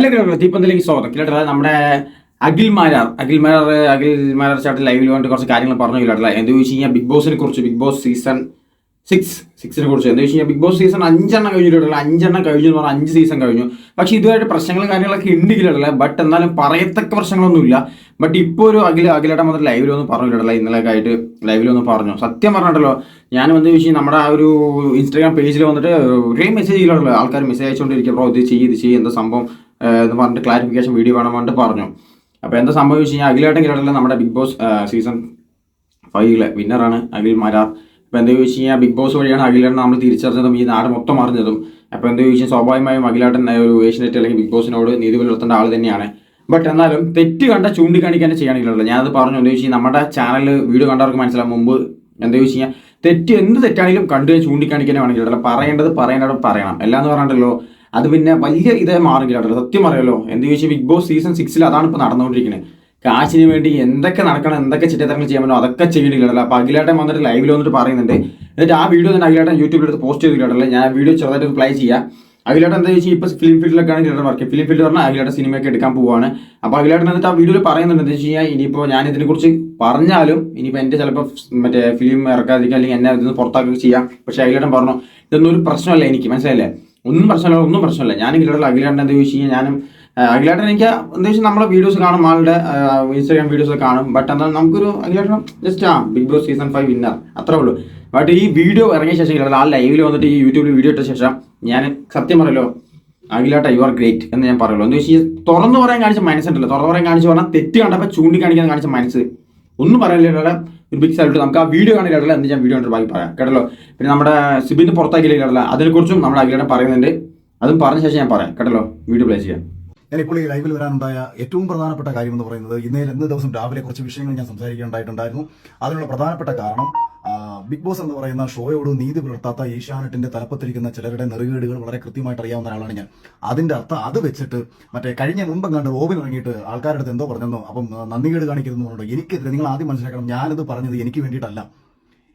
Hello ദീപന്തിലേക്ക് സ്വാഗതം. കേട്ടോ നമ്മുടെ അഖിൽ മാരാർ അഖിൽ മാരാർ അഖിൽ മാരാർ ചാട്ട് ലൈവിൽ വേണ്ടി കുറച്ച് കാര്യങ്ങൾ പറഞ്ഞു കേട്ടോ. എന്ത് ചോദിച്ചു കഴിഞ്ഞാൽ ബിഗ് ബോസിനെ കുറിച്ച് ബിഗ് ബോസ് സീസൺ സിക്സ് സിക്സിനെ കുറിച്ച്. എന്താ വെച്ച് കഴിഞ്ഞാൽ ബിഗ് ബോസ് സീസൺ അഞ്ചെണ്ണം കഴിഞ്ഞിട്ടുള്ള അഞ്ചെണ്ണം കഴിഞ്ഞു എന്ന് പറഞ്ഞാൽ അഞ്ച് സീസൺ കഴിഞ്ഞു. പക്ഷേ ഇതുമായിട്ട് പ്രശ്നങ്ങളും കാര്യങ്ങളൊക്കെ ഉണ്ട് കിട്ടല്ല ബട്ട് എന്നാലും പറയത്തക്ക പ്രശ്നങ്ങളൊന്നുമില്ല. ബട്ട് ഇപ്പോൾ ഒരു അഖില അഖിലയുടെ മാത്രം ലൈവിൽ പറഞ്ഞിട്ടില്ല ഇന്നലെയൊക്കെ ആയിട്ട് ലൈവിൽ ഒന്ന് പറഞ്ഞു. സത്യം പറഞ്ഞിട്ടല്ലോ ഞാൻ വന്ന് വെച്ച് നമ്മുടെ ആ ഒരു ഇൻസ്റ്റാഗ്രാം പേജിൽ വന്നിട്ട് ഒരേ മെസ്സേജ് ചെയ്യലുള്ളൂ ആൾക്കാർ മെസ്സേജ് അയച്ചുകൊണ്ടിരിക്കുക ബ്രോ ഇത് ചെയ്ത് ചെയ്ത് എന്താ സംഭവം? എന്ന് പറഞ്ഞിട്ട് ക്ലാരിഫിക്കേഷൻ വീഡിയോ വേണം പറഞ്ഞു. അപ്പോൾ എന്താ സംഭവം വെച്ച് കഴിഞ്ഞാൽ അഖിലേട്ടൻ കിട്ടല്ല നമ്മുടെ ബിഗ് ബോസ് സീസൺ ഫൈവിലെ വിന്നറാണ് അഖിൽ മാരാർ. അപ്പോൾ എന്താ ചോദിച്ചു കഴിഞ്ഞാൽ ബിഗ് ബോസ് വഴിയാണ് അഖിലേട്ടൻ നമ്മൾ തിരിച്ചറിഞ്ഞതും ഈ നാട് മൊത്തം അറിഞ്ഞതും. അപ്പോൾ എന്താ ചോദിച്ചാൽ സ്വാഭാവികമായും അഖിലേട്ടൻ ഒരു ഏഷ്യനെറ്റ് അല്ലെങ്കിൽ ബിഗ് ബോസിനോട് നീതി പുലർത്തേണ്ട ആൾ തന്നെയാണ്. ബട്ട് എന്നാലും തെറ്റ് കണ്ട ചൂണ്ടിക്കാണിക്കാൻ ചെയ്യണമെങ്കിലല്ലോ ഞാനത് പറഞ്ഞു. എന്താ ചോദിച്ചാൽ നമ്മുടെ ചാനൽ വീഡിയോ കണ്ടവർക്ക് മനസ്സിലാവും. മുമ്പ് എന്താ ചോദിച്ചു കഴിഞ്ഞാൽ തെറ്റ് എന്ത് തെറ്റാണെങ്കിലും കണ്ടു ചൂണ്ടിക്കാണിക്കാനേ വേണമെങ്കിൽ പറയേണ്ടത് പറയേണ്ടത് പറയണം. എല്ലാന്ന് പറഞ്ഞിട്ടല്ലോ അത് പിന്നെ വലിയ ഇതേ മാറില്ല സത്യം അറിയാലോ എന്ത് ചോദിച്ചാൽ ബിഗ് ബോസ് സീസൺ സിക്സിൽ അതാണ് ഇപ്പോൾ നടന്നുകൊണ്ടിരിക്കുന്നത് കാശിന് വേണ്ടി എന്തൊക്കെ നടക്കണം എന്തൊക്കെ ചിറ്റത്തരങ്ങൾ ചെയ്യാൻ പറ്റുമോ അതൊക്കെ ചെയ്യണില്ലല്ലോ അപ്പോൾ അഖിലേട്ടൻ വന്നിട്ട് ലൈവിൽ വന്നിട്ട് പറയുന്നുണ്ട്. എന്നിട്ട് ആ വീഡിയോ തന്നെ അഖിലേട്ടൻ യൂട്യൂബിൽ എടുത്ത് പോസ്റ്റ് ചെയ്തിട്ടുണ്ടല്ലോ ഞാൻ വീഡിയോ ചെറുതായിട്ട് പ്ലേ ചെയ്യാം. അഖിലേട്ടൻ എന്താ വെച്ചാൽ ഇപ്പോൾ ഫിലിം ഫീൽഡിലൊക്കെയാണ് അഖിലേട്ടൻ വർക്ക് ഫിലിം ഫീൽഡ് പറഞ്ഞാൽ അഖിലേട്ടൻ സിനിമയൊക്കെ എടുക്കാൻ പോവുകയാണ് അപ്പോൾ അഖിലേട്ടൻ എന്നിട്ട് ആ വീഡിയോയിൽ പറയുന്നുണ്ട് എന്താ വെച്ച് കഴിഞ്ഞാൽ ഇനിയിപ്പോൾ ഞാൻ ഇതിനെക്കുറിച്ച് പറഞ്ഞാലും ഇനിയിപ്പോൾ എന്റെ ചിലപ്പോൾ മറ്റേ ഫിലിം ഇറക്കാതിരിക്കുക അല്ലെങ്കിൽ എന്നെ ഇതിന് പുറത്താക്കുകയൊക്കെ ചെയ്യാം. പക്ഷേ അഖിലേട്ടൻ പറഞ്ഞു ഇതൊന്നും ഒരു പ്രശ്നമല്ല എനിക്ക്. മനസ്സിലായില്ലേ? ഒന്നും പ്രശ്നമല്ല ഒന്നും പ്രശ്നമല്ല. ഞാൻ അഖിലേട്ടൻ അഖിലേട്ടൻ എന്താ ചോദിച്ചു കഴിഞ്ഞാൽ ഞാനും അഖിലേട്ടൻ എനിക്ക് എന്താ നമ്മളെ വീഡിയോസ് കാണും ആളുടെ ഇൻസ്റ്റാഗ്രാം വീഡിയോസ് കാണും. ബട്ട് എന്നാൽ നമുക്കൊരു അഖിലേട്ടൻ ജസ്റ്റ് ആ Bigg Boss season five winner അത്രേ ഉള്ളൂ. ബട്ട് ഈ വീഡിയോ ഇറങ്ങിയ ശേഷം ആ ലൈവിൽ വന്നിട്ട് ഈ യൂട്യൂബിൽ വീഡിയോ ഇട്ട ശേഷം ഞാൻ സത്യം പറയല്ലോ അഖിലേട്ട യു ആർ ഗ്രേറ്റ് എന്ന് ഞാൻ പറയുള്ളൂ എന്താ വെച്ചാൽ തുറന്നു പറയാൻ കാണിച്ച മനസ്സുണ്ടല്ലോ തുറന്നു പറയാൻ കാണിച്ച് പറഞ്ഞാൽ തെറ്റ് കണ്ടപ്പോൾ ചൂണ്ടിക്കാണിക്കാൻ കാണിച്ച മനസ്സ് ഒന്നും പറയാനില്ല ഒരു ബിഗ് സൈഡ് നമുക്ക് ആ വീഡിയോ കാണില്ല എന്ന് ഞാൻ വീഡിയോ കണ്ടിട്ട് ബാക്കി പറയാം. കേട്ടല്ലോ? പിന്നെ നമ്മുടെ സിബിന് പുറത്താക്കിയില്ല അതിനെക്കുറിച്ചും നമ്മൾ അഖിലേട്ടൻ പറയുന്നുണ്ട്. അതും പറഞ്ഞ ശേഷം ഞാൻ പറയാം. കേട്ടല്ലോ? വീഡിയോ പ്ലേ ചെയ്യാം ഞാൻ ഇപ്പോൾ ഈ ലൈവിൽ വരാനുണ്ടായ ഏറ്റവും പ്രധാനപ്പെട്ട കാര്യം എന്ന് പറയുന്നത് ഇന്നേ ഇന്ന് ദിവസം രാവിലെ കുറച്ച് വിഷയങ്ങൾ ഞാൻ സംസാരിക്കേണ്ടതായിട്ടുണ്ടായിരുന്നു അതിനുള്ള പ്രധാനപ്പെട്ട കാരണം ബിഗ് ബോസ് എന്ന് പറയുന്ന ഷോയോട് നീതി പുലർത്താത്ത ഏഷ്യാനെറ്റിന്റെ തലപ്പത്തിരിക്കുന്ന ചിലരുടെ നെറുകേടുകൾ വളരെ കൃത്യമായിട്ട് അറിയാവുന്ന ഒരാളാണ് ഞാൻ. അതിന്റെ അർത്ഥം അത് വെച്ചിട്ട് മറ്റേ കഴിഞ്ഞ മുമ്പം കണ്ട് റോബിൻ ഇറങ്ങിയിട്ട് ആൾക്കാരുടെ എന്തോ പറഞ്ഞെന്നോ അപ്പം നന്ദികേട് കാണിക്കുന്നു എനിക്ക് എനിക്കെതിരെ നിങ്ങൾ ആദ്യം മനസ്സിലാക്കണം. ഞാനത് പറഞ്ഞത് എനിക്ക് വേണ്ടിയിട്ടല്ല.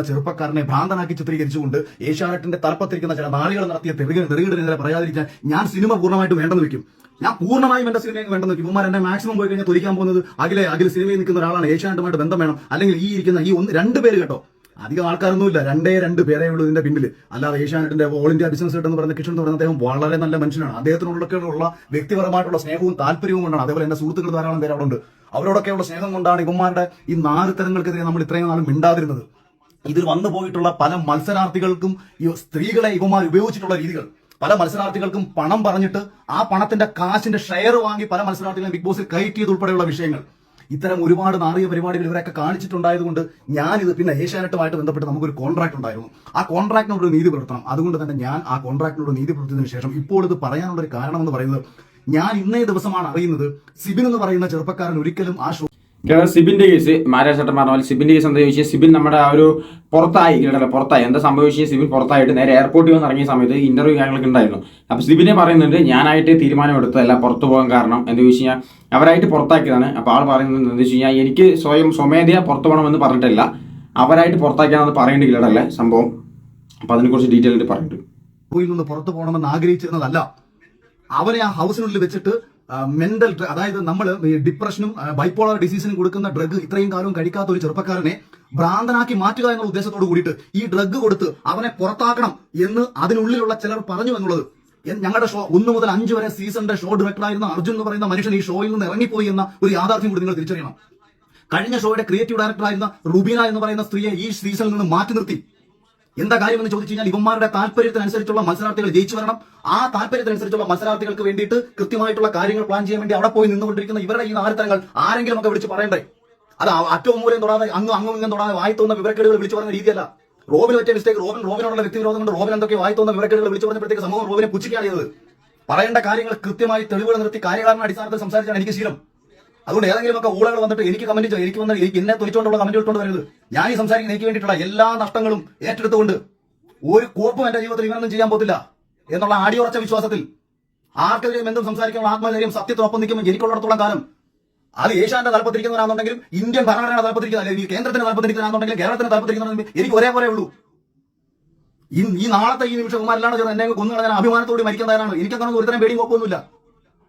ചെറുപ്പക്കാരനെ ഭ്രാന്തനാക്കി ചിത്രീകരിച്ചുകൊണ്ട് ഏഷ്യാനെറ്റിന്റെ തലപ്പത്തിരിക്കുന്ന ചില നാളികൾ നടത്തിയ തെറികെതിരെ പറയാതിരിക്കാൻ ഞാൻ സിനിമ പൂർണമായിട്ട് വേണ്ടെന്ന് വെക്കും ഞാൻ പൂർണമായും എന്റെ സിനിമയിൽ വേണ്ടെന്ന് വെക്കും ഇവന്മാർ എന്നെ മാക്സിമം പോയി കഴിഞ്ഞാൽ തൊലിക്കാൻ പോകുന്നത് അഖിലെ അഖിൽ സിനിമയിൽ നിൽക്കുന്ന ഒരാളാണ്. ഏഷ്യാനെറ്റുമായിട്ട് ബന്ധം വേണം. അല്ലെങ്കിൽ ഈ ഇരിക്കുന്ന ഈ ഒന്ന് രണ്ട് പേര് കേട്ടോ. അധികം ആൾക്കാരൊന്നുമില്ല. രണ്ടേ രണ്ട് പേരേ ഉള്ളൂ ഇതിന്റെ പിന്നിൽ അല്ലാതെ ഏഷ്യാനെറ്റിന്റെ ഓൾ ഇന്ത്യ ബിസിനസ് എന്ന് പറയുന്ന കിഷൻ എന്ന് പറയുന്ന അദ്ദേഹം വളരെ നല്ല മനുഷ്യനാണ്. അദ്ദേഹത്തിനുള്ള വ്യക്തിപരമായിട്ടുള്ള സ്നേഹവും താല്പര്യവും കൊണ്ടാണ്. അതേപോലെ എന്റെ സുഹൃത്തുക്കൾ ധാരാളം പേര് അവിടെ ഉണ്ട്. അവരോടൊക്കെയുള്ള സ്നേഹം കൊണ്ടാണ് ഇവന്മാരുടെ ഈ നാല് തരങ്ങൾക്കെതിരെ നമ്മൾ ഇത്രയും നാളും മിണ്ടാതിരുന്നത്. ഇതിൽ വന്നു പോയിട്ടുള്ള പല മത്സരാർത്ഥികൾക്കും സ്ത്രീകളെ ഇവന്മാർ ഉപയോഗിച്ചിട്ടുള്ള രീതികൾ. പല മത്സരാർത്ഥികൾക്കും പണം പറഞ്ഞിട്ട് ആ പണത്തിന്റെ കാശിന്റെ ഷെയർ വാങ്ങി പല മത്സരാർത്ഥികളെ ബിഗ് ബോസിൽ കയറ്റിയത് ഉൾപ്പെടെയുള്ള വിഷയങ്ങൾ. ഇത്തരം ഒരുപാട് നാറിയ പരിപാടികൾ ഇവരൊക്കെ കാണിച്ചിട്ടുണ്ടായതുകൊണ്ട് ഞാനിത് പിന്നെ ഏഷ്യാനെറ്റുമായിട്ട് ബന്ധപ്പെട്ട് നമുക്കൊരു കോൺട്രാക്ട് ഉണ്ടായിരുന്നു. ആ കോൺട്രാക്ടിനോട് നീതി പുലർത്തണം. അതുകൊണ്ട് തന്നെ ഞാൻ ആ കോൺട്രാക്ടിനോട് നീതി പുലർത്തിയതിനു ശേഷം ഇപ്പോൾ ഇത് പറയാനുള്ള ഒരു കാരണം എന്ന് പറയുന്നത് ഞാൻ ഇന്നേ ദിവസമാണ് അറിയുന്നത് സിബിൻ എന്ന് പറയുന്ന ചെറുപ്പക്കാരൻ ഒരിക്കലും ആ ഷോ കേരള സിബിന്റെ കേസ് മാരാജ് ചട്ടം പറഞ്ഞ പോലെ സിബിന്റെ കേസ് എന്താ ചോദിച്ചാൽ സിബിൻ നമ്മുടെ ആ ഒരു പുറത്തായി കേട്ടല്ലോ പുറത്തായി. എന്താ സംഭവിച്ചാൽ സിബിൻ പുറത്തായിട്ട് നേരെ എയർപോർട്ടിൽ വന്ന് ഇറങ്ങിയ സമയത്ത് ഇന്റർവ്യൂ കാര്യങ്ങളൊക്കെ ഉണ്ടായിരുന്നു. അപ്പൊ സിബിനെ പറയുന്നുണ്ട് ഞാനായിട്ട് തീരുമാനം എടുത്തതല്ല പുറത്തു പോകാൻ കാരണം. എന്താ ചോദിച്ചു കഴിഞ്ഞാൽ അവരായിട്ട് പുറത്താക്കിയതാണ്. അപ്പൊ ആൾ പറയുന്നത് എന്താ വെച്ച് കഴിഞ്ഞാൽ എനിക്ക് സ്വയം സ്വമേധയാ പുറത്തു പോകണമെന്ന് പറഞ്ഞിട്ടില്ല അവരായിട്ട് പുറത്താക്കിയാണെന്ന് പറയേണ്ടി കേട്ടല്ലേ സംഭവം. അപ്പൊ അതിനെക്കുറിച്ച് ഡീറ്റെയിൽ ആയിട്ട് പറഞ്ഞിട്ടുണ്ട് നിന്ന് പുറത്തു പോകണമെന്ന് ആഗ്രഹിച്ചിരുന്നതല്ല അവനെ ആ ഹൗസിനുള്ളിൽ വെച്ചിട്ട് മെന്റൽ അതായത് നമ്മൾ ഡിപ്രഷനും ബൈപ്പോളർ ഡിസീസിനും കൊടുക്കുന്ന ഡ്രഗ് ഇത്രയും കാലം കഴിക്കാത്ത ഒരു ചെറുപ്പക്കാരനെ ഭ്രാന്തനാക്കി മാറ്റുക എന്നുള്ള ഉദ്ദേശത്തോട് കൂടിയിട്ട് ഈ ഡ്രഗ് കൊടുത്ത് അവനെ പുറത്താക്കണം എന്ന് അതിനുള്ളിലുള്ള ചിലർ പറഞ്ഞു എന്നുള്ളത്. ഞങ്ങളുടെ ഷോ ഒന്ന് മുതൽ അഞ്ച് വരെ സീസണിന്റെ ഷോ ഡയറക്ടറായിരുന്ന അർജുൻ എന്ന് പറയുന്ന മനുഷ്യൻ ഈ ഷോയിൽ നിന്ന് ഇറങ്ങിപ്പോയി എന്ന ഒരു യാഥാർത്ഥ്യം കൂടി നിങ്ങൾ തിരിച്ചറിയണം. കഴിഞ്ഞ ഷോയുടെ ക്രിയേറ്റീവ് ഡയറക്ടറായിരുന്ന റുബീന എന്ന് പറയുന്ന സ്ത്രീയെ ഈ സീസണിൽ നിന്ന് മാറ്റി നിർത്തി. എന്താ കാര്യമെന്ന് ചോദിച്ചു കഴിഞ്ഞാൽ ഇവന്മാരുടെ താല്പര്യത്തിനനുസരിച്ചുള്ള മത്സരാർത്ഥികൾ ജയിച്ചു വരണം. ആ താല്പര്യത്തിനനുസരിച്ചുള്ള മത്സരാർത്ഥികൾക്ക് വേണ്ടിയിട്ട് കൃത്യമായിട്ടുള്ള കാര്യങ്ങൾ പ്ലാൻ ചെയ്യാൻ വേണ്ടി അവിടെ പോയി നിന്നുകൊണ്ടിരിക്കുന്ന ഇവരുടെ ഈ നാരത്തരങ്ങൾ ആരെങ്കിലും ഒക്കെ വിളിച്ച് പറയണ്ടേ? അത് അറ്റവും മൂലം തൊടാതെ അങ്ങും അങ്ങും ഇങ്ങും തൊടാതെ വായി തോന്നുന്ന വിവരക്കേടുകൾ വിളിച്ചു പറഞ്ഞ രീതിയല്ല. റോബിന് പറ്റിയ മിസ്റ്റേക്ക് റോബിൻ റോബിനോടുള്ള വ്യക്തിവിരോധം കൊണ്ട് റോബിൻ എന്തൊക്കെ വായി തോന്നുന്ന വിവരക്കേടുകൾ വിളിച്ചു പറഞ്ഞപ്പോഴത്തേക്ക് സമൂഹം റോബിനെ പുച്ഛിക്കുകയാണ് ചെയ്തത്. പറയേണ്ട കാര്യങ്ങൾ കൃത്യമായി തെളിവുകൾ നിർത്തി കാര്യകാരണ അടിസ്ഥാനത്തിൽ സംസാരിച്ചാണ് എനിക്ക് ശീലം. അതുകൊണ്ട് ഏതെങ്കിലും ഒക്കെ ഊളകൾ വന്നിട്ട് എനിക്ക് കമന്റ് ചെയ്യും എനിക്ക് വന്ന എനിക്ക് എന്നെ തൊഴിച്ചുകൊണ്ടുള്ള കമന്റ് ഇട്ടുകൊണ്ട് വരരുത്. ഞാൻ ഈ സംസാരിക്കുന്ന എനിക്ക് വേണ്ടിയിട്ടുള്ള എല്ലാ നഷ്ടങ്ങളും ഏറ്റെടുത്തുകൊണ്ട് ഒരു കോപ്പും എന്റെ ജീവിതത്തിൽ ഇവനൊന്നും ചെയ്യാൻ പോത്തില്ല എന്നുള്ള അടിയുറച്ച വിശ്വാസത്തിൽ ആർക്കെതിരെയും എന്തും സംസാരിക്കാനുള്ള ആത്മധൈര്യം സത്യത്തിനൊപ്പം നിൽക്കുമ്പോൾ എനിക്കുള്ളിടത്തോളം കാലം അത് ഏഷ്യാന്റെ തലപ്പത്തിരിക്കുന്നവരാണെന്നുണ്ടെങ്കിലും ഇന്ത്യൻ ഭരണഘടന തലപ്പത്തിരിക്കുന്ന അല്ലെങ്കിൽ കേന്ദ്രത്തിന്റെ തലപ്പത്തിരിക്കുന്നതാണെന്നുണ്ടെങ്കിൽ കേരളത്തിന് തലപ്പത്തിരിക്കുന്ന എനിക്ക് ഒരേപോലെ ഉള്ളൂ. ഈ നാളത്തെ ഈ നിമിഷം ഉമാരെല്ലാം ചേർന്ന് എന്നെ കൊന്നു കളഞ്ഞാൽ അഭിമാനത്തോട് മരിക്കുന്നവരാണ്. എനിക്കങ്ങനെ ഒരുത്തരം പേടിയും കുഴപ്പമൊന്നുമില്ല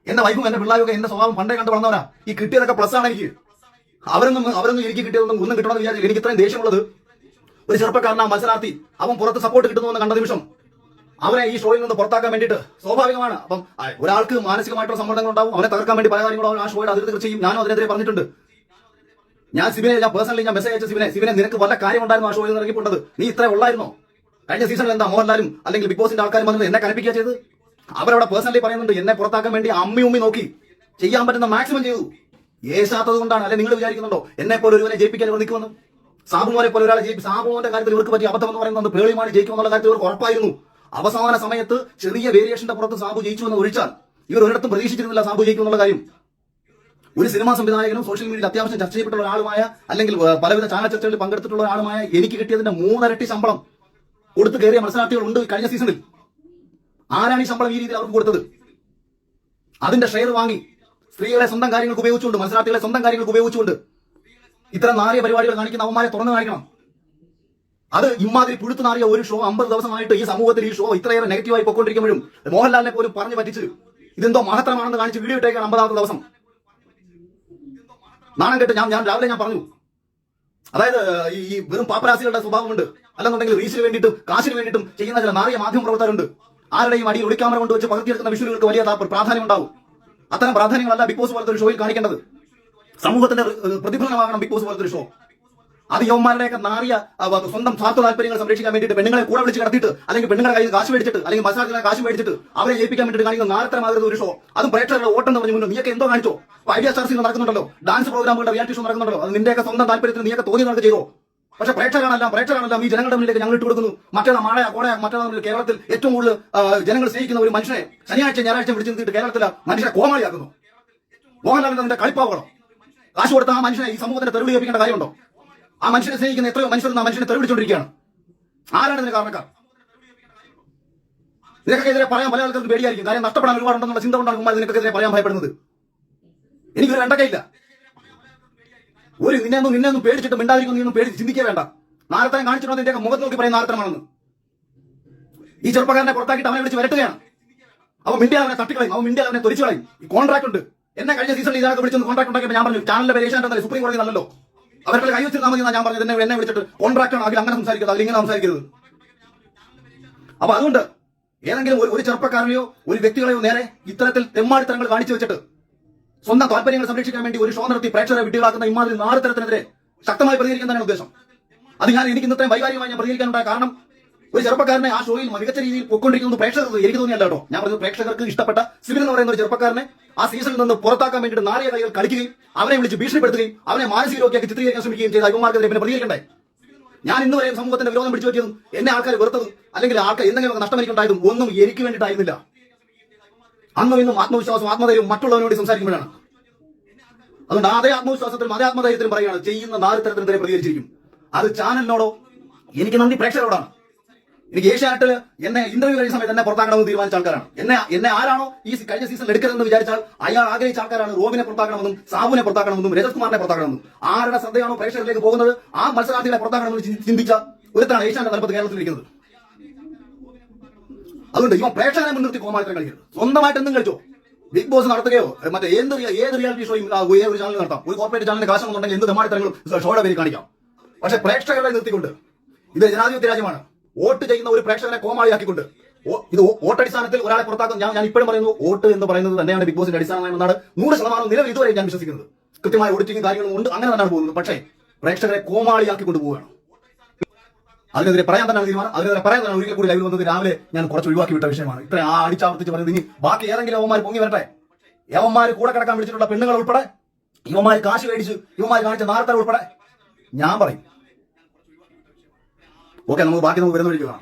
എന്റെ വൈഫും എന്റെ പിള്ളേരൊക്കെ എന്റെ സ്വഭാവം പണ്ടേ കണ്ട് വളർന്നവരാ ഈ കിട്ടിയതൊക്കെ പ്ലസ് ആണ് എനിക്ക്. അവരൊന്നും അവരൊന്നും എനിക്ക് കിട്ടിയതൊന്നും ഒന്നും കിട്ടണമെന്ന് വിചാരിച്ചു എനിക്ക് ഇത്രയും ദേഷ്യമുള്ളത് ഒരു ചെറുപ്പക്കാരനാ മത്സരാർത്ഥി. അവൻ പുറത്ത് സപ്പോർട്ട് കിട്ടുന്നു കണ്ട നിമിഷം അവനെ ഈ ഷോയിൽ നിന്ന് പുറത്താക്കാൻ വേണ്ടിയിട്ട് സ്വാഭാവികമാണ്. അപ്പം ഒരാൾക്ക് മാനസികമായിട്ടുള്ള സമ്മർദ്ദങ്ങൾ ഉണ്ടാവും അവനെ തകർക്കാൻ വേണ്ടി പല കാര്യങ്ങളും ആ ഷോയുടെ അതിർത്തി ചെയ്യും. ഞാനും അതിനെതിരെ പറഞ്ഞിട്ടുണ്ട്. ഞാൻ സിബിനെ ഞാൻ പേഴ്സണലി ഞാൻ മെസ്സേജ് അയച്ച സിബിനെ. സിബിനെ നിനക്ക് വല്ല കാര്യം ഉണ്ടായിരുന്നു ആ ഷോയിൽ നിന്ന് ഇറങ്ങിപ്പോണ്ടത്? നീ ഇത്ര ഉള്ളായിരുന്നോ? കഴിഞ്ഞ സീസണിൽ എന്താ മോഹൻലാലും അല്ലെങ്കിൽ ബിഗ് ബോസിന്റെ ആൾക്കാരും വന്നിട്ട് എന്നെ കനപ്പിക്കുക ചെയ്ത് അവരവിടെ പേഴ്സണലി പറയുന്നുണ്ട് എന്നെ പുറത്താക്കാൻ വേണ്ടി അമ്മി ഉമ്മി നോക്കി. ചെയ്യാൻ പറ്റുന്ന മാക്സിമം ചെയ്തു ഏശാത്തത് കൊണ്ടാണ് അല്ലെ നിങ്ങൾ വിചാരിക്കുന്നുണ്ടോ? എന്നെ പോലെ ഒരുവനെ ജയിപ്പിക്കാൻ ഇവർ നിൽക്കുമെന്ന്? സാബുമോനെ പോലെ ഒരാളെ ജയിപ്പി സാബുമോന്റെ കാര്യത്തിൽ ഇവർക്ക് പറ്റിയ അബദ്ധം എന്ന് പറയുന്നത് പേളിമാണി ജയിക്കുമെന്നുള്ള കാര്യത്തിൽ ഇവർക്ക് ഉറപ്പായിരുന്നു. അവസാന സമയത്ത് ചെറിയ വേരിയേഷന്റെ പുറത്ത് സാബു ജയിച്ചു എന്ന് ഒഴിച്ചാൽ ഇവർ ഒരിടത്തും പ്രതീക്ഷിച്ചിരുന്നില്ല സാബു ജയിക്കുമെന്നുള്ള കാര്യം. ഒരു സിനിമാ സംവിധായകനും സോഷ്യൽ മീഡിയയിൽ അത്യാവശ്യം ചർച്ച ചെയ്യപ്പെട്ട ഒരാളുമായ അല്ലെങ്കിൽ പലവിധ ചാനൽ ചർച്ചകളിൽ പങ്കെടുത്തിട്ടുള്ള ഒരാളുമായ എനിക്ക് കിട്ടിയതിന്റെ മൂന്നരട്ടി ശമ്പളം കൊടുത്തു കയറിയ മത്സരാർത്ഥികൾ ഉണ്ട് കഴിഞ്ഞ സീസണിൽ ആരാണ് ഈ ശമ്പളം ഈ രീതിയിൽ അവർക്ക് കൊടുത്തത്? അതിന്റെ ഷെയർ വാങ്ങി സ്ത്രീകളെ സ്വന്തം കാര്യങ്ങൾക്ക് ഉപയോഗിച്ചുകൊണ്ട് മത്സരാർത്ഥികളെ സ്വന്തം കാര്യങ്ങൾക്ക് ഉപയോഗിച്ചുകൊണ്ട് ഇത്തരം നാറിയ പരിപാടികൾ കാണിക്കുന്ന അവന്മാരെ തുറന്നു കാണിക്കണം. അത് ഇമാതിരി പുഴുത്തു നാറിയ ഒരു ഷോ അമ്പത് ദിവസമായിട്ട് ഈ സമൂഹത്തിൽ ഈ ഷോ ഇത്രയേറെ നെഗറ്റീവായി പൊക്കൊണ്ടിരിക്കുമ്പോഴും മോഹൻലാലിനെ പോലും പറഞ്ഞു പറ്റിച്ച് ഇതെന്തോ മഹത്തരമാണെന്ന് കാണിച്ച് വീഡിയോ ഇട്ടേക്കാണ് അമ്പതാമത്തെ ദിവസം. നാണം കെട്ട് ഞാൻ ഞാൻ രാവിലെ ഞാൻ പറഞ്ഞു. അതായത് ഈ വെറും പാപ്പരാസികളുടെ സ്വഭാവമുണ്ട്. അല്ലെന്നുണ്ടെങ്കിൽ റീസിന് വേണ്ടിയിട്ടും കാശിന് വേണ്ടിയിട്ടും ചെയ്യുന്ന ചില നാറിയ മാധ്യമ പ്രവർത്തകരുണ്ട്. ആരുടെയും അടി ഒളിക്യാമറ കൊണ്ട് വെച്ച് പകർത്തിയെടുക്കുന്ന വിഷുവലുകൾക്ക് വലിയ പ്രാധാന്യം ഉണ്ടാവും അത്തരം പ്രാധാന്യങ്ങളല്ല ബിഗ് ബോസ് പോലത്തെ ഒരു ഷോയിൽ കാണിക്കേണ്ടത്. സമൂഹത്തിന്റെ പ്രതിഫലനമാകണം ബിഗ് ബോസ് പോലത്തെ ഒരു ഷോ. അത് യവന്മാരുടെയൊക്കെ നാറിയ സ്വന്തം സ്വാർത്ഥ താല്പര്യങ്ങൾ സംരക്ഷിക്കാൻ വേണ്ടിയിട്ട് പെണ്ണുങ്ങളെ കൂടെ വിളിച്ച് കടത്തിയിട്ട് അല്ലെങ്കിൽ പെണ്ണുങ്ങളുടെ കയ്യിൽ കാശ് മേടിച്ചിട്ട് അല്ലെങ്കിൽ മസാജിനെ കാശ് മേടിച്ചിട്ട് അവരെ ജയിപ്പിക്കാൻ വേണ്ടിയിട്ട് കാണിക്കുന്ന നാരത്തരമാകുന്ന ഒരു ഷോ. അതും പ്രേക്ഷകരുടെ ഓട്ടം പറഞ്ഞു മുന്നോ നീയൊക്കെ എന്തോ കാണിച്ചോ? ഐഡിയ സ്റ്റാർസിൽ നടക്കുന്നുണ്ടല്ലോ. ഡാൻസ് പ്രോഗ്രാമുകളുടെ റിയാലിറ്റി ഷോ നടക്കുന്നുണ്ടല്ലോ. അത് നിന്റെയൊക്കെ സ്വന്തം താല്പര്യത്തിന് നീയൊക്കെ തോന്നി നടക്കുക ചെയ്തോ? പക്ഷെ പ്രേക്ഷകരാണെല്ലാം പ്രേക്ഷകരാണെല്ലാം ഈ ജനങ്ങളുടെ മുന്നിലേക്ക് ഞങ്ങൾ ഇട്ട് കൊടുക്കുന്നു. മറ്റേതാ മാളയ കോടയ മറ്റേതാ കേരളത്തിൽ ഏറ്റവും കൂടുതൽ ജനങ്ങൾ സ്നേഹിക്കുന്ന ഒരു മനുഷ്യനെ ശനിയാഴ്ച ഞായറാഴ്ച വിളിച്ചു നിർത്തിയിട്ട് കേരളത്തിലെ മനുഷ്യനെ കോമാളിയാക്കുന്നു. മോഹൻലാലിന്റെ അതിന്റെ കളിപ്പാവണം കാശ് കൊടുത്ത ആ മനുഷ്യനെ ഈ സമൂഹത്തിന്റെ തെരുവിളി ഏൽപ്പിക്കേണ്ട കാര്യമുണ്ടോ? ആ മനുഷ്യനെ സ്നേഹിക്കുന്ന എത്രയോ മനുഷ്യർ ആ മനുഷ്യനെ തെരുവിളിച്ചുകൊണ്ടിരിക്കുകയാണ് ആരാണ് ഇതിന് കാരണക്കാർ? നിനക്കെതിരെ പറയാൻ പല ആൾക്കാർക്ക് പേടിയായിരിക്കും. കാര്യം നഷ്ടപ്പെടാൻ ഒരുപാടുണ്ടെന്നുള്ള ചിന്ത കൊണ്ടാണ് നിനക്കെതിരെ പറയാൻ ഭയപ്പെടുന്നത്. എനിക്കൊരു രണ്ടക്കയില്ല ഒരു നിന്നെ ഒന്നും നിന്നെ ഒന്നും പേടിച്ചിട്ട് മിണ്ടാതിരിക്കും നീ ഒന്നും പേടിച്ച് ചിന്തിക്കേ വേണ്ട. നാരത്തരം കാണിച്ചിട്ടുണ്ട് നിന്റെ മുഖത്ത് നോക്കി പറയും നാരത്തരമാണെന്ന് ഈ ചെറുപ്പക്കാരനെ പുറത്താക്കിയിട്ട് അവനെ വിളിച്ച് വരട്ടുകയാണ്. അവൻ മിണ്ടിയാൽ അവനെ തട്ടിക്കളയും അവൻ മിണ്ടിയാൽ അവനെ തൊരിച്ചുകളയും ഈ കോൺട്രാക്ട് ഉണ്ട്. എന്നെ കഴിഞ്ഞ സീസണിൽ ഇതിനകത്ത് വിളിച്ചൊന്ന് കോൺട്രാക്ട് ഉണ്ടാക്കിയപ്പോൾ ഞാൻ പറഞ്ഞു ചാനലിന്റെ പേര് ഏഷ്യാനെറ്റ് സുപ്രീം കോടതി നല്ലല്ലോ അവരുടെ കൈ വെച്ചിരുന്നാൽ മതി ഞാൻ പറഞ്ഞത്. എന്നെ വിളിച്ചിട്ട് കോൺട്രാക്ട് ആണ് അതിൽ അങ്ങനെ സംസാരിക്കുന്നത് അതിൽ സംസാരിക്കരുത്. അപ്പൊ അതുകൊണ്ട് ഏതെങ്കിലും ഒരു ചെറുപ്പക്കാരനെയോ ഒരു വ്യക്തികളെയോ നേരെ ഇത്തരത്തിൽ തെമ്മാടിത്തരങ്ങൾ കാണിച്ചു വെച്ചിട്ട് സ്വന്തം താല്പര്യങ്ങൾ സംരക്ഷിക്കാൻ വേണ്ടി ഒരു ഷോ നടത്തി പ്രേക്ഷകരെ വിട്ടുകളാക്കുന്ന ഇമാതിരി നാരത്തരത്തിനെതിരെ ശക്തമായി പ്രതികരിക്കാൻ തന്നെയാണ് ഉദ്ദേശം. അത് ഞാൻ എനിക്ക് ഇന്നത്തെ വൈകാരികമായി ഞാൻ പ്രതികരിക്കാനുണ്ടായ കാരണം ഒരു ചെറുപ്പക്കാരനെ ആ ഷോയിൽ മികച്ച രീതിയിൽ പൊക്കൊണ്ടിരിക്കുന്നത് പ്രേക്ഷകർ എനിക്ക് തോന്നിയല്ല കേട്ടോ. ഞാൻ പറഞ്ഞത് പ്രേക്ഷകർക്ക് ഇഷ്ടപ്പെട്ട സിവിൽ എന്ന് പറയുന്ന ഒരു ചെറുപ്പക്കാരനെ ആ സീസണിൽ നിന്ന് പുറത്താക്കാൻ വേണ്ടിയിട്ട് നാറിയ കൈകൾ കളിക്കുകയും അവനെ വിളിച്ച് ഭീഷണിപ്പെടുത്തുകയും അവനെ മാനസിക രോഗിയാക്കി ചിത്രീകരിക്കാൻ ശ്രമിക്കുകയും ചെയ്ത അയ്യമാർക്കെതിരെ പിന്നെ പ്രതികരിക്കണ്ടേ? ഞാൻ ഇന്ന് വരെയും സമൂഹത്തിന്റെ വിരോധം പിടിച്ചു പറ്റിയതും എന്നെ ആൾക്കാർ വെറുത്തതും അല്ലെങ്കിൽ ആൾക്കാർ എന്തെങ്കിലും നഷ്ടം ഒന്നും എനിക്ക് വേണ്ടിയിട്ടായിരുന്നില്ല. അന്നും ഇന്നും ആത്മവിശ്വാസം ആത്മധൈര്യവും മറ്റുള്ളവനോട് സംസാരിക്കുമ്പോഴാണ്. അതുകൊണ്ട് അതേ ആത്മവിശ്വാസത്തിലും അതേ ആത്മധൈര്യത്തിലും പറയുകയാണ് ചെയ്യുന്ന നാല് തന്നെ പ്രതികരിച്ചിരിക്കും. അത് ചാനലിനോടോ എനിക്ക് നന്ദി പ്രേക്ഷകരോടാണ്. എനിക്ക് ഏഷ്യാനെറ്റിൽ എന്നെ ഇന്റർവ്യൂ കഴിഞ്ഞ സമയത്ത് എന്നെ പുറത്താക്കണമെന്ന് തീരുമാനിച്ച ആൾക്കാരാണ്. എന്നെ എന്നെ ആരാണോ ഈ കഴിഞ്ഞ സീസൺ എടുക്കരുതെന്ന് വിചാരിച്ചാൽ അയാൾ ആഗ്രഹിച്ച ആൾക്കാരാണ് റോബിനെ പുറത്താക്കണമെന്നും സാബുവിനെ പുറത്താക്കണമെന്നും രജത് കുമാറിനെ പുറത്താക്കണമെന്നും. ആരുടെ ശ്രദ്ധയാണോ പ്രേക്ഷകരിലേക്ക് പോകുന്നത്? ആ മത്സരാർത്ഥികളെ പുറത്താക്കണമെന്ന് ചിന്തിച്ച ഒരുത്താണ് ഏഷ്യാന്റെ തലപ്പത്ത് കേരളത്തിൽ ഇരിക്കുന്നത്. അതുകൊണ്ട് ഇവൻ പ്രേക്ഷകനെ മുൻനിർത്തി കോമാളിത്തരം കളിക്കരുത്. സ്വന്തമായിട്ട് എന്തും കളിച്ചോ. ബിഗ് ബോസ് നടത്തുകയോ മറ്റേ എന്ത് ഏത് റിയാലിറ്റി ഷോയും ഏത് ഒരു ചാനൽ നടത്താം. ഒരു കോർപ്പറേറ്റ് ചാനലിന് ഒന്നുണ്ടെങ്കിൽ എന്ത് തെമാടിത്തരങ്ങളും ഷോയുടെ പേര് കാണിക്കാം. പക്ഷെ പ്രേക്ഷകരെ നിർത്തിക്കൊണ്ട് ഇത് ജനാധിപത്യ രാജ്യമാണ്. വോട്ട് ചെയ്യുന്ന ഒരു പ്രേക്ഷകനെ കോമാളിയാക്കിക്കൊണ്ട് ഇത് വോട്ട് വോട്ടടിസ്ഥാനത്തിൽ ഒരാളെ പുറത്താക്കും. ഞാൻ ഞാൻ ഇപ്പോഴും പറയുന്നു വോട്ട് എന്ന് പറയുന്നത് തന്നെയാണ് ബിഗ് ബോസിന്റെ അടിസ്ഥാനമാണെന്നാണ് നൂറ് ശതമാനം നിലവിൽ ഇതുവരെ ഞാൻ വിശ്വസിക്കുന്നത്. കൃത്യമായ ഓഡിറ്റിംഗ് കാര്യങ്ങളും ഉണ്ട് അങ്ങനെ തന്നെയാണ് പോകുന്നത്. പക്ഷേ പ്രേക്ഷകരെ കോമാളിയാക്കി കൊണ്ടുപോവുകയാണ് അതിനെതിരെ പറയാൻ തന്നെ തീരുമാനം. അതിനെതിരെ പറയാൻ തന്നെ ഒരിക്കൽ കൂടി ലൈവിൽ വന്നത്. രാവിലെ ഞാൻ കുറച്ച് ഒഴിവാക്കി വിട്ട വിഷയമാണ്. ഇത്ര ആ അടിച്ചാവർത്തിച്ച് പറയുന്നത് ഇനി ബാക്കി ഏതെങ്കിലും അവന്മാർ പൊങ്ങി വരട്ടെ? യവന്മാർ കൂടെ കിടക്കാൻ വിളിച്ചിട്ടുള്ള പെണ്ണുങ്ങൾ ഉൾപ്പെടെ? ഇവന്മാർ കാശ് മേടിച്ച് ഇവന്മാർ കാണിച്ച നാരത്തൽ ഉൾപ്പെടെ? ഞാൻ പറയും. ഓക്കെ നമുക്ക് ബാക്കി നമുക്ക് വരുന്ന വഴിക്ക് കാണാം.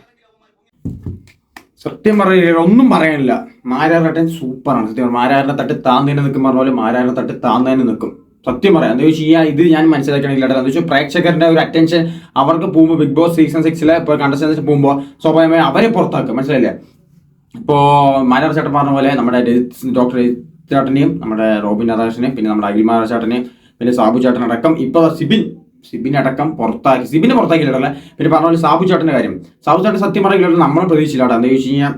സത്യം പറയുക ഒന്നും പറയാനില്ല. മാരാറട്ടൻ സൂപ്പറാണ്. സത്യം മാരാരുടെ തട്ട് താന്നേനെ നിൽക്കും പറഞ്ഞ പോലെ മാരാറിന്റെ തട്ട് താന്നേനെ നിൽക്കും. സത്യം പറയാം. എന്താ വെച്ചാൽ ഈ ഇത് ഞാൻ മനസ്സിലാക്കണില്ല എന്താ വെച്ചാൽ പ്രേക്ഷകരുടെ ഒരു അറ്റൻഷൻ അവർക്ക് പോകുമ്പോൾ ബിഗ് ബോസ് സീസൺ സിക്സിലെ ഇപ്പോൾ കണ്ടസ്റ്റൻസ് പോകുമ്പോൾ സ്വാഭാവികമായി അവരെ പുറത്താക്കും. മനസ്സിലായില്ലേ? ഇപ്പോൾ മാനവർ ചേട്ടൻ പറഞ്ഞ പോലെ നമ്മുടെ ഡോക്ടർ ചേട്ടനെയും നമ്മുടെ റോബിൻ രാധാകൃഷ്ണനെയും പിന്നെ നമ്മുടെ അഖിൽമാർ ചേട്ടനെയും പിന്നെ സാബു ചേട്ടൻ അടക്കം ഇപ്പോൾ സിബിൻ സിബിൻ അടക്കം പുറത്താക്കി സിബിനെ പുറത്താക്കിയില്ലല്ലേ പിന്നെ പറഞ്ഞ പോലെ സാബു ചേട്ടന്റെ കാര്യം. സാബു ചേട്ടൻ സത്യം പറയുകയുള്ള നമ്മൾ പ്രതീക്ഷിച്ചില്ല എന്താ വെച്ച് കഴിഞ്ഞാൽ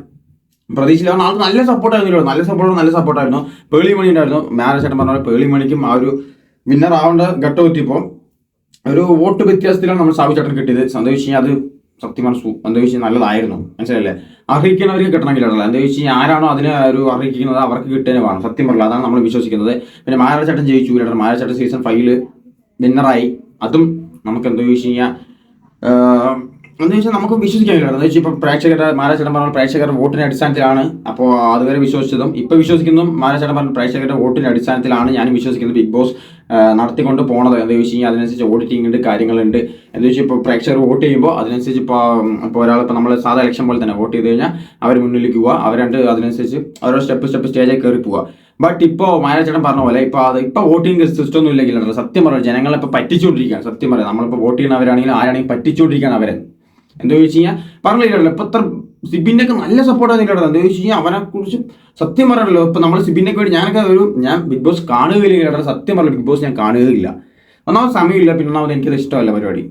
പ്രതീക്ഷിച്ചില്ല. ആൾക്ക് നല്ല സപ്പോർട്ട് ആയിരുന്നു നല്ല സപ്പോർട്ട് നല്ല സപ്പോർട്ടായിരുന്നു പേളി മണി ഉണ്ടായിരുന്നു. മാരേജ് ചേട്ടൻ പറഞ്ഞ പേളി മണിക്കും ആ ഒരു വിന്നർ ആവേണ്ട ഘട്ടം എത്തിയപ്പോൾ ഒരു വോട്ട് വ്യത്യാസത്തിലാണ് നമ്മൾ സാബു ചേട്ടൻ കിട്ടിയത്. എന്താ അത് സത്യമാണ്. സന്തോഷിച്ച് നല്ലതായിരുന്നു. മനസ്സിലല്ലേ അർഹിക്കുന്നവർക്ക് കിട്ടണമെങ്കിലാണല്ലോ എന്താ വെച്ച് ആരാണോ അതിന് ഒരു അർഹിക്കുന്നത് അവർക്ക് കിട്ടുന്നതിന് വേണം. സത്യം പറയില്ല അതാണ് നമ്മൾ വിശ്വസിക്കുന്നത്. പിന്നെ മാരാചേട്ടൻ ജയിച്ചു. ഇല്ലട്ടെ മാരാചേട്ടൻ സീസൺ ഫൈവിൽ വിന്നറായി അതും നമുക്ക് എന്താ വെച്ച് കഴിഞ്ഞാൽ എന്ന് വെച്ചാൽ നമുക്ക് വിശ്വസിക്കാൻ കഴിയില്ല. എന്ന് വെച്ചാൽ ഇപ്പോൾ പ്രേക്ഷകരുടെ മാരാചേട്ടൻ പറഞ്ഞ പ്രേക്ഷകരുടെ വോട്ടിന്റെ അടിസ്ഥാനത്തിലാണ്. അപ്പോൾ അതുവരെ വിശ്വസിച്ചതും ഇപ്പോൾ വിശ്വസിക്കുന്നതും മാരാചേട്ടൻ പറഞ്ഞ പ്രേക്ഷകരുടെ വോട്ടിന്റെ അടിസ്ഥാനത്തിലാണ് ഞാൻ വിശ്വസിക്കുന്നത് ബിഗ് ബോസ് നടത്തിക്കൊണ്ട് പോണത്. എന്താ വെച്ച് കഴിഞ്ഞാൽ അതിനനുസരിച്ച് ഓഡിറ്റിംഗ് ഉണ്ട് കാര്യങ്ങളുണ്ട്. എന്താ വെച്ചാൽ ഇപ്പോൾ പ്രേക്ഷകർ വോട്ട് ചെയ്യുമ്പോൾ അതിനനുസരിച്ച് ഇപ്പോൾ ഇപ്പോൾ ഒരാൾ ഇപ്പോൾ നമ്മൾ സാധാ ഇലക്ഷൻ പോലെ തന്നെ വോട്ട് ചെയ്ത് കഴിഞ്ഞാൽ അവർ മുന്നിലേക്ക് പോവുക രണ്ട് അതിനനുസരിച്ച് ഓരോ സ്റ്റെപ്പ് സ്റ്റെപ്പ് സ്റ്റേജായി കയറി പോവുക. ബട്ട് ഇപ്പോൾ മാരാചേട്ടൻ പറഞ്ഞ പോലെ ഇപ്പോൾ അത് ഇപ്പോൾ വോട്ടിംഗ് സിസ്റ്റം ഒന്നും ഇല്ലെങ്കിൽ സത്യം പറയാം ജനങ്ങളെ ഇപ്പോൾ പറ്റിച്ചുകൊണ്ടിരിക്കുകയാണ്. സത്യം പറയാം. നമ്മളിപ്പോൾ വോട്ട് ചെയ്യുന്നവരാണെങ്കിലും ആരാണെങ്കിലും പറ്റിച്ചുകൊണ്ടിരിക്കുകയാണ് അവരെ. എന്താ ചോദിച്ചു കഴിഞ്ഞാൽ പറഞ്ഞില്ലല്ലോ ഇപ്പൊ ഇത്ര സിബിന്റെ ഒക്കെ നല്ല സപ്പോർട്ടാണ് നിങ്ങളുടെ എന്താ ചോദിച്ചു കഴിഞ്ഞാൽ അവനെ കുറിച്ച് സത്യം പറഞ്ഞല്ലോ. ഇപ്പൊ നമ്മൾ സിബിന്റെ വേണ്ടി ഞാനൊക്കെ ഒരു ഞാൻ ബിഗ് ബോസ് കാണുകയില്ല കേട്ടോ. സത്യം പറഞ്ഞു ബിഗ് ബോസ് ഞാൻ കാണുകയില്ല. ഒന്നാമത് സമയമില്ല പിന്നെ ഒന്നാമത് എനിക്കത് ഇഷ്ടമല്ല പരിപാടി.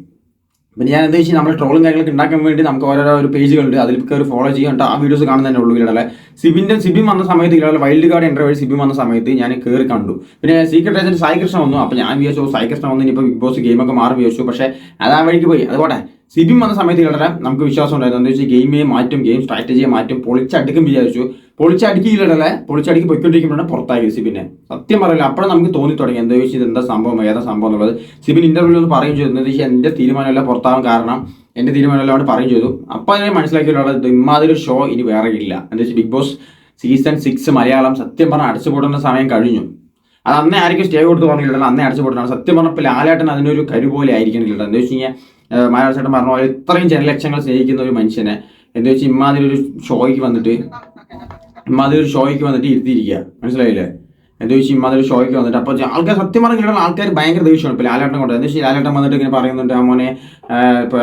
പിന്നെ ഞാൻ എന്താ വെച്ചാൽ നമ്മൾ ട്രോളും കാര്യങ്ങളൊക്കെ ഉണ്ടാക്കാൻ വേണ്ടി നമുക്ക് ഓരോരോ ഒരു പേജുകളുണ്ട് അതിൽ കയറി ഫോളോ ചെയ്യാൻ ആ വീഡിയോസ് കാണുന്ന തന്നെ ഉള്ളൂ ഇല്ലല്ലേ സിബിന്റെ സിബിൻ വന്ന സമയത്ത് ഇല്ല വൈൽഡ് കാർഡ് എന്റെ വഴി സിബിൻ വന്ന സമയത്ത് ഞാൻ കയറി കണ്ടു. പിന്നെ സീക്രട്ട് ഏജന്റ് സായി കൃഷ്ണ വന്നു. അപ്പോൾ ഞാൻ വിചാരിച്ചു സായി കൃഷ്ണ വന്നു ഇനിയിപ്പോൾ ബിഗ് ബോസ് ഗെയിമൊക്കെ മാറി വിചാരിച്ചു. പക്ഷേ അത് ആ വഴിക്ക് പോയി. അതുപോട്ടെ സിബിൻ വന്ന സമയത്ത് ഇല്ലടെ നമുക്ക് വിശ്വാസം ഉണ്ടായിരുന്നു. എന്താ വെച്ചാൽ ഗെയിമേ മാറ്റും ഗെയിം സ്ട്രാറ്റജിയെ മാറ്റും പൊളിച്ചടുക്കും വിചാരിച്ചു. പൊളിച്ചടുക്കിയില്ലടല്ലേ പൊളിച്ചടുക്കി പോയിക്കൊണ്ടിരിക്കുമ്പോഴാണ് പുറത്താക്കി സിബിനെ. സത്യം പറയില്ല അപ്പോഴും നമുക്ക് തോന്നി തുടങ്ങി. എന്താ വെച്ചാൽ ഇത് എന്താ സംഭവം ഏതാ സംഭവം എന്നുള്ളത്. സിബിൻ ഇന്റർവ്യൂവിൽ ഒന്ന് പറയും ചെയ്തു. എന്താ വെച്ചാൽ എന്റെ തീരുമാനമല്ല പുറത്താവാൻ കാരണം എന്റെ തീരുമാനമല്ല അവിടെ പറയും ചെയ്തു. അപ്പോൾ അതിനെ മനസ്സിലാക്കിയുള്ള ഇമാതിരി ഷോ ഇനി വേറെ ഇല്ല. എന്താ വെച്ചാൽ Bigg Boss season six Malayalam സത്യം പറഞ്ഞാൽ അടച്ചുപൂട്ടുന്ന സമയം കഴിഞ്ഞു. അത് അന്നേ ആയിരിക്കും സ്റ്റേ കൊടുത്ത് പറഞ്ഞില്ല അന്നേ അടച്ചുപൂട്ടണം സത്യം പറഞ്ഞപ്പോൾ ലാലേട്ടൻ അതിനൊരു കരു പോലെ ആയിരിക്കണില്ല എന്താ വെച്ച് കഴിഞ്ഞാൽ മലയാള ചേട്ടൻ പറഞ്ഞ പോലെ ഇത്രയും ജനലക്ഷങ്ങൾ സ്നേഹിക്കുന്ന ഒരു മനുഷ്യനെ എന്താ വെച്ചാൽ ഇമ്മാതിരി ഒരു ഷോയ്ക്ക് വന്നിട്ട് ഇമ്മാതിരി ഒരു ഷോയ്ക്ക് വന്നിട്ട് ഇരുത്തിയിരിക്കുക മനസ്സിലായില്ലേ? എന്താ വെച്ചാൽ ഇമാതിരി ഷോയ്ക്ക് വന്നിട്ട്. അപ്പോൾ ആൾക്കാർ സത്യം പറഞ്ഞിട്ടുള്ള ആൾക്കാർ ഭയങ്കര ദേഷ്യമാണ് ഇപ്പോൾ ലാലേട്ടൻ കൊണ്ട്. എന്താ വെച്ചാൽ ലാലേട്ടൻ വന്നിട്ട് ഇങ്ങനെ പറയുന്നുണ്ട് ആ മോനെ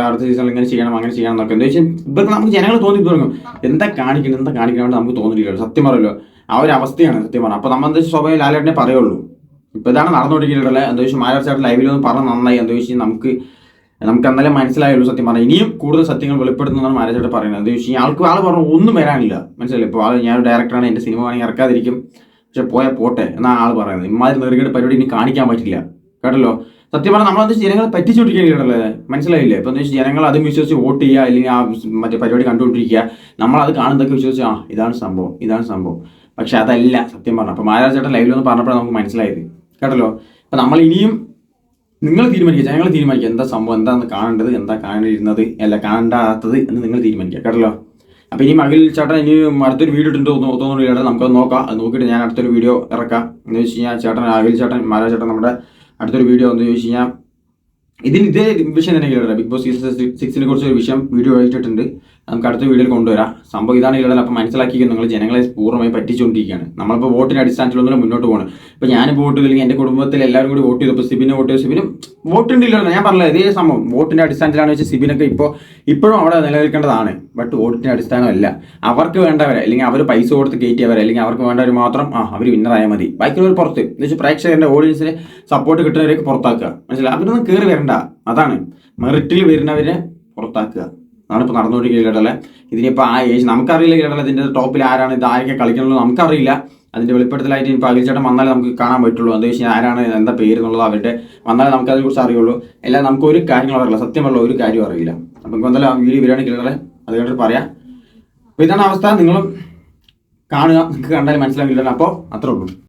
അടുത്ത സീസണിൽ ഇങ്ങനെ ചെയ്യണം അങ്ങനെ ചെയ്യണം എന്നൊക്കെ. എന്താ വെച്ചാൽ ഇവർക്ക് നമുക്ക് ജനങ്ങൾ തോന്നി തുടങ്ങും. എന്താ കാണിക്കണം എന്താ കാണിക്കണം നമുക്ക് തോന്നിയില്ലല്ലോ സത്യം പറയല്ലോ ആ ഒരു അവസ്ഥയാണ് സത്യം പറഞ്ഞു. അപ്പോൾ നമ്മൾ എന്താ സ്വാഭാവികം ലാലേട്ടനെ പറയുള്ളൂ. ഇപ്പോൾ ഇതാണ് നടന്നുകൊണ്ടിരിക്കുന്നത് എന്താ വെച്ചാൽ മാരാർ ചേട്ടൻ ലൈവിൽ ഒന്ന് പറഞ്ഞ് നന്നായി. എന്താ വെച്ചാൽ നമുക്ക് നമുക്ക് എന്നാലും മനസ്സിലായുള്ളൂ സത്യം പറഞ്ഞാൽ ഇനിയും കൂടുതൽ സത്യങ്ങൾ വെളിപ്പെടുത്തുന്നതാണ് മാരാജായിട്ട് പറയുന്നത്. എന്താ വെച്ചാൽ ആൾക്ക് ആൾ പറഞ്ഞു ഒന്നും വരാനില്ല. മനസ്സിലായി ഇപ്പോൾ ആൾ ഞാൻ ഡയറക്ടറാണ് എന്റെ സിനിമ വേണമെങ്കിൽ ഇറക്കാതിരിക്കും. പക്ഷെ പോയാൽ പോട്ടെ എന്നാണ് ആൾ പറയുന്നത്. ഇമാതിരി നെറുകയുടെ പരിപാടി ഇനി കാണിക്കാൻ പറ്റില്ല. കേട്ടല്ലോ? സത്യം പറഞ്ഞാൽ നമ്മളത് ജനങ്ങളെ പറ്റിച്ചുകൊണ്ടിരിക്കുകയല്ലേ മനസ്സിലായില്ലേ? ഇപ്പം എന്താ വെച്ചാൽ ജനങ്ങൾ അതും വിശ്വസിച്ച് വോട്ട് ചെയ്യുക അല്ലെങ്കിൽ ആ മറ്റേ പരിപാടി കണ്ടുകൊണ്ടിരിക്കുക. നമ്മളത് കാണുന്നതൊക്കെ വിശ്വസിച്ച് ആ ഇതാണ് സംഭവം ഇതാണ് സംഭവം. പക്ഷെ അതല്ല സത്യം പറഞ്ഞു. അപ്പോൾ മഹാരാജ ചേട്ടൻ ലൈവിൽ ഒന്ന് പറഞ്ഞപ്പോഴാണ് നമുക്ക് മനസ്സിലായത്. കേട്ടല്ലോ? അപ്പം നമ്മൾ ഇനിയും നിങ്ങൾ തീരുമാനിക്കുക ജനങ്ങൾ തീരുമാനിക്കുക. എന്താ സംഭവം? എന്താണെന്ന് കാണേണ്ടത്? എന്താ കാണേണ്ടിരുന്നത് അല്ല കാണേണ്ടാത്തത് എന്ന് നിങ്ങൾ തീരുമാനിക്കുക. കേട്ടല്ലോ? അപ്പോൾ ഇനി മകിൽ ചേട്ടൻ ഇനി അടുത്തൊരു വീഡിയോ ഇട്ടുണ്ട് തോന്നുന്നു ചേട്ടൻ നമുക്കത് നോക്കാം. അത് നോക്കിയിട്ട് ഞാൻ അടുത്തൊരു വീഡിയോ ഇറക്കാം. എന്ന് വെച്ച് കഴിഞ്ഞാൽ ചേട്ടൻ അഖിൽ ചേട്ടൻ മാരാ ചേട്ടൻ നമ്മുടെ അടുത്തൊരു വീഡിയോ എന്ന് ചോദിച്ചു കഴിഞ്ഞാൽ ഇതിന് ഇതേ വിഷയം തന്നെ കേട്ടോ. ബിഗ് ബോസ് സീസൺ സിക്സിനെ കുറിച്ച് ഒരു വിഷയം വീഡിയോ ആയിട്ടുണ്ട് നമുക്ക് അടുത്ത വീഡിയോയിൽ കൊണ്ടുവരാം. സംഭവം ഇതാണ് ഇല്ലല്ലോ അപ്പം മനസ്സിലാക്കിയത് നിങ്ങൾ ജനങ്ങളെ പൂർണമായി പറ്റിച്ചുകൊണ്ടിരിക്കുകയാണ്. നമ്മളിപ്പോൾ വോട്ടിന്റെ അടിസ്ഥാനത്തിലൊന്നും മുന്നോട്ട് പോകണം ഇപ്പോൾ ഞാൻ വോട്ട് ചെയ്തില്ലെങ്കിൽ എന്റെ കുടുംബത്തിൽ എല്ലാവരും കൂടി വോട്ട് ചെയ്തപ്പോൾ സിബിനെ വോട്ട് ചെയ്തു. സിബിനും വോട്ടുണ്ട് ഇല്ലല്ലോ. ഞാൻ പറഞ്ഞത് ഇതേ സംഭവം. വോട്ടിന്റെ അടിസ്ഥാനത്തിലാണ് വെച്ചാൽ സിബിനൊക്കെ ഇപ്പോൾ ഇപ്പോഴും അവിടെ നിലനിൽക്കേണ്ടതാണ്. ബട്ട് വോട്ടിന്റെ അടിസ്ഥാനമല്ല. അവർക്ക് വേണ്ടവരെ അല്ലെങ്കിൽ അവർ പൈസ കൊടുത്ത് കയറ്റിയവരെ അല്ലെങ്കിൽ അവർക്ക് വേണ്ടവർ മാത്രം ആ അവർ വിന്നറായാൽ മതി. ബാക്കിയുള്ളവർ പുറത്ത്. എന്ന് വെച്ചാൽ പ്രേക്ഷകരുടെ ഓഡിയൻസിന് സപ്പോർട്ട് കിട്ടുന്നവരെയൊക്കെ പുറത്താക്കുക. മനസ്സിലായി? അവരൊന്നും കയറി വരണ്ട. അതാണ്. മെറിറ്റിൽ വരുന്നവരെ പുറത്താക്കുക. അതാണ് ഇപ്പോൾ കേട്ടല്ലേ? ഇതിനിപ്പോൾ ആ ഏജ് നമുക്കറിയില്ല കേട്ടല്ലേ ഇതിന്റെ ടോപ്പിൽ ആരാണ് ഇത് ആരൊക്കെ കളിക്കണമെന്ന് നമുക്കറിയില്ല. അതിന്റെ വെളിപ്പെടുത്തലായിട്ട് ഇപ്പോൾ അഖിൽ ചേട്ടൻ വന്നാലേ നമുക്ക് കാണാൻ പറ്റുള്ളൂ. എന്താ വെച്ചാൽ ആരാണ് എന്താ പേര് എന്നുള്ളത് അവരുടെ വന്നാലേ നമുക്ക് അതിനെക്കുറിച്ച് അറിയുള്ളൂ. എല്ലാം നമുക്ക് ഒരു കാര്യങ്ങളും അറിയില്ല. സത്യമുള്ള ഒരു കാര്യവും അറിയില്ല. അപ്പം എന്തായാലും ആ വീഡിയോ വരികയാണ് കേട്ടല്ലേ? അത് കേട്ടിട്ട് പറയാം. അപ്പോൾ ഇതാണ് അവസ്ഥ. നിങ്ങളും കാണുക. നിങ്ങൾക്ക് കണ്ടാൽ മനസ്സിലാക്കില്ല അപ്പോൾ അത്രേ ഉള്ളൂ.